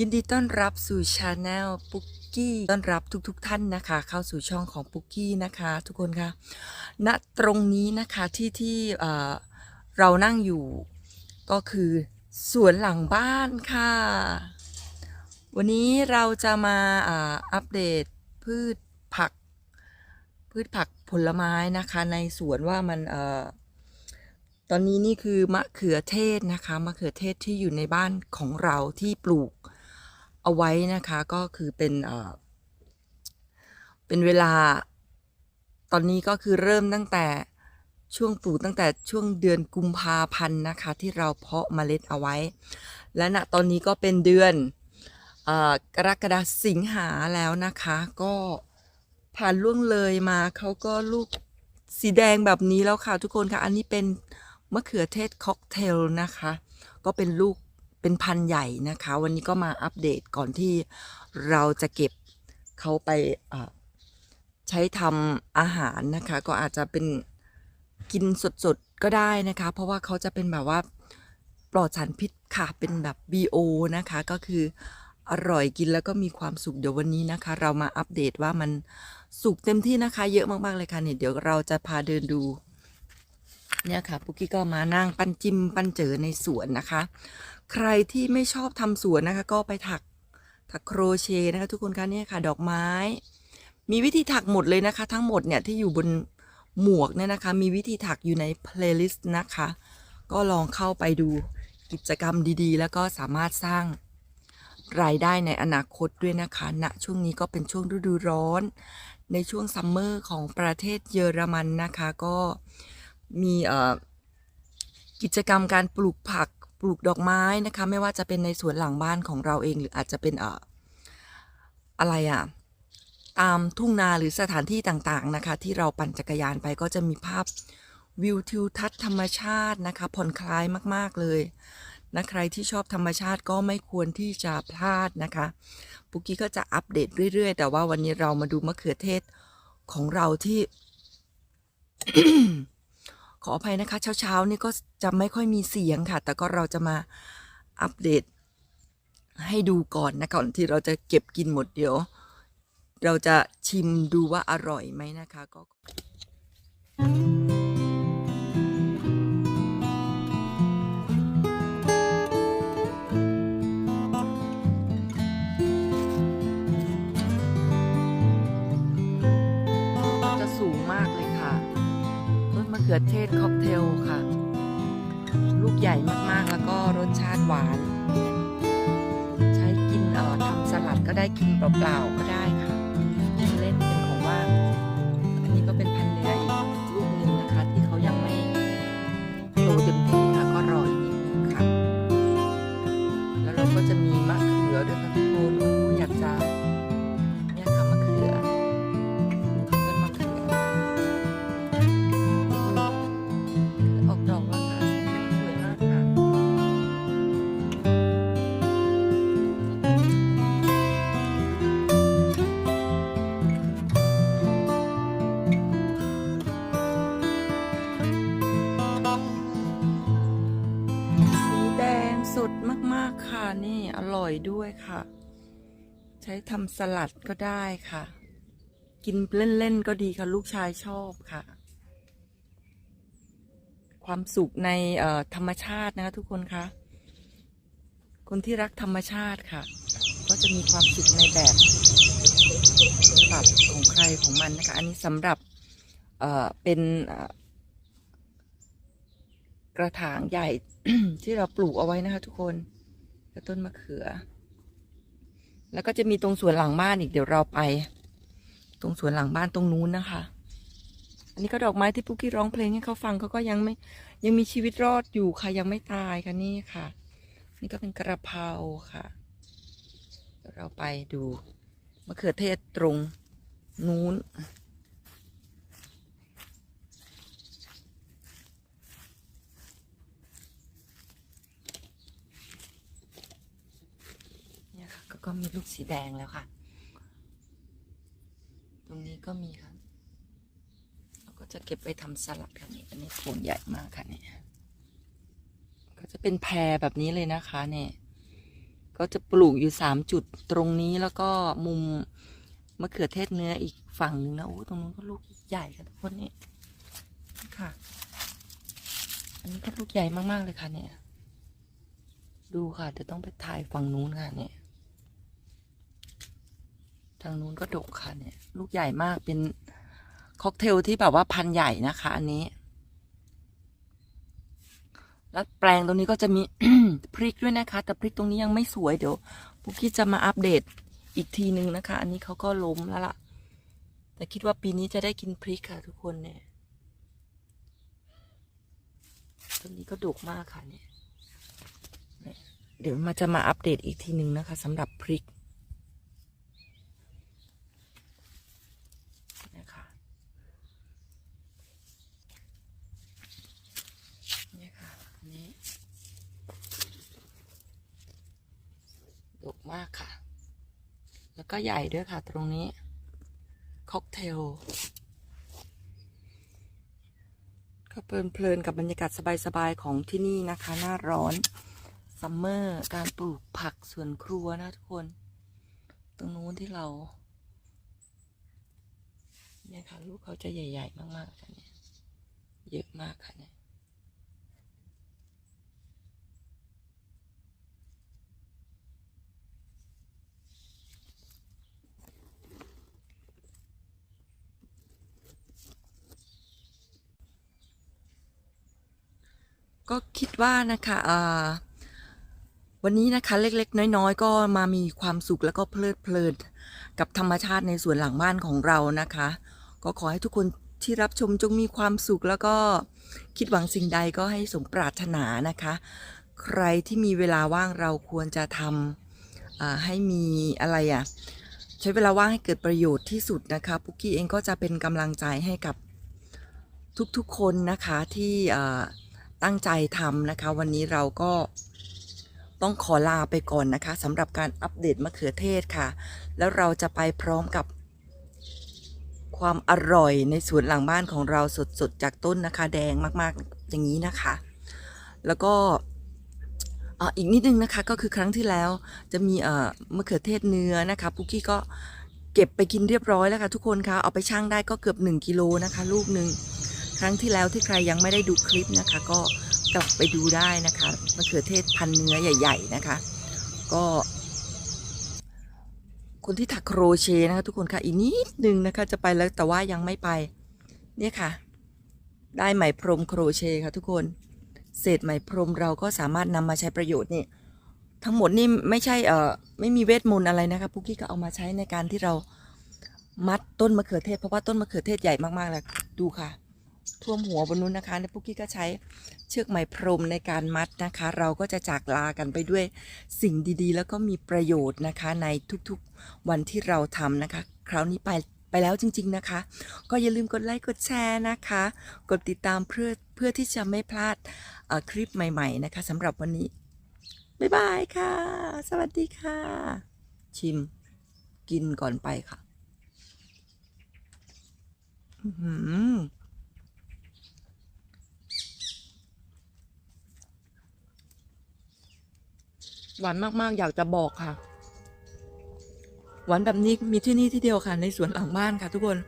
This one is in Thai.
ยินดีต้อนรับสู่ชาแนลปุ๊กกี้ต้อนรับทุกๆทท่านนะคะ เข้าสู่ช่องของปุ๊กกี้นะคะ ทุกคนคะณตรงนี้นะคะที่ที่เรานั่งอยู่ก็คือสวนหลังบ้านค่ะ วันนี้เราจะมาอัปเดตพืชผัก พืชผักผลไม้นะคะในสวนว่ามันอตอนนี้นี่คือมะเขือเทศนะคะมะเขือเทศที่อยู่ในบ้านของเราที่ปลูก เอาไว้นะคะก็คือเป็นเอ่อเป็นเวลา ตอนนี้ก็คือเริ่มตั้งแต่ช่วงปลูกตั้งแต่ช่วงเดือนกุมภาพันธ์นะคะ ที่เราเพาะเมล็ดเอาไว้ และณตอนนี้ก็เป็นเดือนอกรกฎาสิงหาแล้วนะคะ ก็ผ่านล่วงเลยมาเขาก็ลูกสีแดงแบบนี้แล้วค่ะทุกคนค่ะ อันนี้เป็นมะเขือเทศค็อกเทลนะคะ ก็เป็นลูก เป็นพันใหญ่นะคะ วันนี้ก็มาอัปเดตก่อนที่เราจะเก็บเขาไปใช้ทำอาหารนะคะ ก็อาจจะเป็นกินสดๆก็ได้นะคะ เพราะว่าเขาจะเป็นแบบว่าปลอดสารพิษค่ะเป็นแบบ BO นะคะก็คืออร่อยกินแล้วก็มีความสุขเดี๋ยววันนี้นะคะ เรามาอัปเดตว่ามันสุกเต็มที่นะคะ เยอะมากๆเลยค่ะเนี่ยเดี๋ยวเราจะพาเดินดู เนี่ยค่ะ ปุกกี้ก็มานั่งปั้นจิ้มปั้นเจอในสวนนะคะ ใครที่ไม่ชอบทำสวนนะคะ ก็ไปถักถักโครเชต์นะคะ ทุกคนคะเนี่ยค่ะ ดอกไม้ มีวิธีถักหมดเลยนะคะ ทั้งหมดเนี่ยที่อยู่บนหมวกเนี่ยนะคะ มีวิธีถักอยู่ในเพลย์ลิสต์นะคะ ก็ลองเข้าไปดูกิจกรรมดีๆ แล้วก็สามารถสร้างรายได้ในอนาคตด้วยนะคะณช่วงนี้ก็เป็นช่วงฤดูร้อน ในช่วงซัมเมอร์ของประเทศเยอรมันนะคะ ก็มีกิจกรรมการปลูกผัก ปลูกดอกไม้นะคะ ไม่ว่าจะเป็นในสวนหลังบ้านของเราเอง หรืออาจจะเป็นเอ่ออะไรอะตามทุ่งนาหรือสถานที่ต่างๆนะคะ ที่เราปั่นจักรยานไปก็จะมีภาพวิวทิวทัศน์ธรรมชาตินะคะผ่อนคลายมากๆเลยนะใครที่ชอบธรรมชาติก็ไม่ควรที่จะพลาดนะคะปุกกี้ก็จะอัปเดตเรื่อยๆ แต่ว่าวันนี้เรามาดูมะเขือเทศของเราที่ ขออภัยนะคะเช้าๆนี่ก็จะไม่ค่อยมีเสียงค่ะ แต่ก็เราจะมาอัปเดต ให้ดูก่อนนะก่อนที่เราจะเก็บกินหมดเดี๋ยว เราจะชิมดูว่าอร่อยไหมนะคะก็ ขือเทศค็อกเทลค่ะ ลูกใหญ่มากๆ แล้วก็รสชาติหวาน ใช้กินเอ่อทำสลัดก็ได้กินเปล่าๆก็ได้ค่ะ เล่นเป็นของว่างอันนี้ก็เป็นพันธุ์เนื้ออีกลูกหนึ่งนะคะ ที่เขายังไม่โตเต็มที่ค่ะก็รออีกนิดนึงค่ะ แล้วเราก็จะมีมะเขือด้วยค่ะ ค่ะนี่อร่อยด้วยค่ะ ใช้ทำสลัดก็ได้ค่ะ กินเล่นๆก็ดีค่ะลูกชายชอบค่ะ ความสุขในธรรมชาตินะคะทุกคนคะคนที่รักธรรมชาติค่ะ ก็จะมีความสุขในแบบฉบับของใครของมันนะคะ อันนี้สำหรับเเป็นกระถางใหญ่ที่เราปลูกเอาไว้นะคะทุกคน กับต้นมะเขือ แล้วก็จะมีตรงสวนหลังบ้านอีกเดี๋ยวเราไป ตรงสวนหลังบ้านตรงนู้นนะคะ อันนี้ก็ดอกไม้ที่ปุ๊กกี้ร้องเพลงให้เขาฟังเขาก็ยังไม่ยังมีชีวิตรอดอยู่ค่ะยังไม่ตายค่ะนี่ค่ะ นี่ก็เป็นกระเพราค่ะเดี๋ยวเราไปดูมะเขือเทศตรงนู้น เนี่ยค่ะ ก็มีลูกสีแดงแล้วค่ะ ตรงนี้ก็มีค่ะ เราก็จะเก็บไปทำสลัดค่ะนี่อันนี้ผลใหญ่มากค่ะเนี่ยก็จะเป็นแพรแบบนี้เลยนะคะเนี่ยก็จะปลูกอยู่สามจุดตรงนี้แล้วก็มุมมะเขือเทศเนื้ออีกฝั่งหนึ่งนะโอ้ตรงนู้นก็ลูกใหญ่ค่ะทุกคนนี่ค่ะ อันนี้ก็ลูกใหญ่มากๆเลยค่ะเนี่ย ดูค่ะเดี๋ยวต้องไปถ่ายฝั่งนู้นค่ะเนี่ยางนู้นก็ดกค่ะเนี่ย ลูกใหญ่มากเป็นค็อกเทลที่แบบว่าพันใหญ่นะคะ อันนี้ แล้วแปลงตรงนี้ก็จะมีพริกด้วยนะคะ แต่พริกตรงนี้ยังไม่สวยเดี๋ยวปุ๊กกี้จะมาอัปเดตอีกทีนึงนะคะ อันนี้เขาก็ล้มแล้วล่ะ แต่คิดว่าปีนี้จะได้กินพริกค่ะ ทุกคนเนี่ยต้นนี้ก็ดกมากค่ะเนี่ย เดี๋ยวมาจะมาอัปเดตอีกทีนึงนะคะสำหรับพริกนะคะเนี่ยค่ะอันนี้ดกมากค่ะ แล้ว ก็ใหญ่ด้วยค่ะตรงนี้ ค็อกเทลก็เพลินเพลินกับบรรยากาศสบายๆของที่นี่นะคะ หน้าร้อนซัมเมอร์การปลูกผักสวนครัวนะทุกคน ตรงนู้นที่เราเนี่ยค่ะ ลูกเขาจะใหญ่ ๆ มากๆค่ะเนี่ยเยอะมากค่ะเนี่ย ก็คิดว่านะคะอ่าวันนี้นะคะเล็กๆ น้อยๆ ก็มามีความสุขแล้วก็เพลิดเพลินกับธรรมชาติในสวนหลังบ้านของเรานะคะ ก็ขอให้ทุกคนที่รับชมจงมีความสุขแล้วก็คิดหวังสิ่งใดก็ให้สมปรารถนานะคะ ใครที่มีเวลาว่างเราควรจะทำให้มีอะไรอะ่ะใช้เวลาว่างให้เกิดประโยชน์ที่สุดนะคะปุกกี้เองก็จะเป็นกำลังใจให้กับทุกๆคนนะคะที่ ตั้งใจทำนะคะ วันนี้เราก็ต้องขอลาไปก่อนนะคะสำหรับการอัปเดตมะเขือเทศค่ะ แล้วเราจะไปพร้อมกับความอร่อยในสวนหลังบ้านของเราสดๆจากต้นนะคะ แดงมากๆอย่างนี้นะคะ แล้วก็อ,อีกนิดนึงนะคะก็คือครั้งที่แล้วจะมีมะเขือเทศเนื้อนะคะปุกกี้ก็เก็บไปกินเรียบร้อยแล้วค่ะทุกคนคะเอาไปชั่งได้ก็เกือบ 1กิโลนะคะ ลูกหนึ่ง ครั้งที่แล้วที่ใครยังไม่ได้ดูคลิปนะคะ ก็กลับไปดูได้นะคะมะเขือเทศพันเนื้อใหญ่ ๆนะคะ ก็ คนที่ถักโครเชต์นะคะ ทุกคนค่ะอีกนิดนึงนะคะ จะไปแล้วแต่ว่ายังไม่ไป เนี่ยค่ะ ได้ไหมพรมโครเชต์ค่ะ ทุกคน เศษไหมพรมเราก็สามารถนำมาใช้ประโยชน์นี่ทั้งหมดนี่ไม่ใช่เอ่อไม่มีเวทมนต์อะไรนะคะพุกกี้ก็เอามาใช้ในการที่เรามัดต้นมะเขือเทศเพราะว่าต้นมะเขือเทศใหญ่มากๆแล้วดูค่ะ ท่วมหัวบนนู้นนะคะในปุ๊กกี้ก็ใช้เชือกไหมพรมในการมัดนะคะ เราก็จะจากลากันไปด้วยสิ่งดีๆ แล้วก็มีประโยชน์นะคะในทุกๆวันที่เราทำนะคะ คราวนี้ไปไปแล้วจริง ๆนะคะ ก็อย่าลืมกดไลค์กดแชร์นะคะ กดติดตามเพื่อเพื่อที่จะไม่พลาดคลิปใหม่ ๆ นะคะสำหรับวันนี้ บ๊ายบายค่ะ สวัสดีค่ะ ชิมกินก่อนไปค่ะ อื้อ หวานมากๆ อยากจะบอกค่ะ หวานแบบนี้มีที่นี่ที่เดียวค่ะ ในสวนหลังบ้านค่ะทุกคน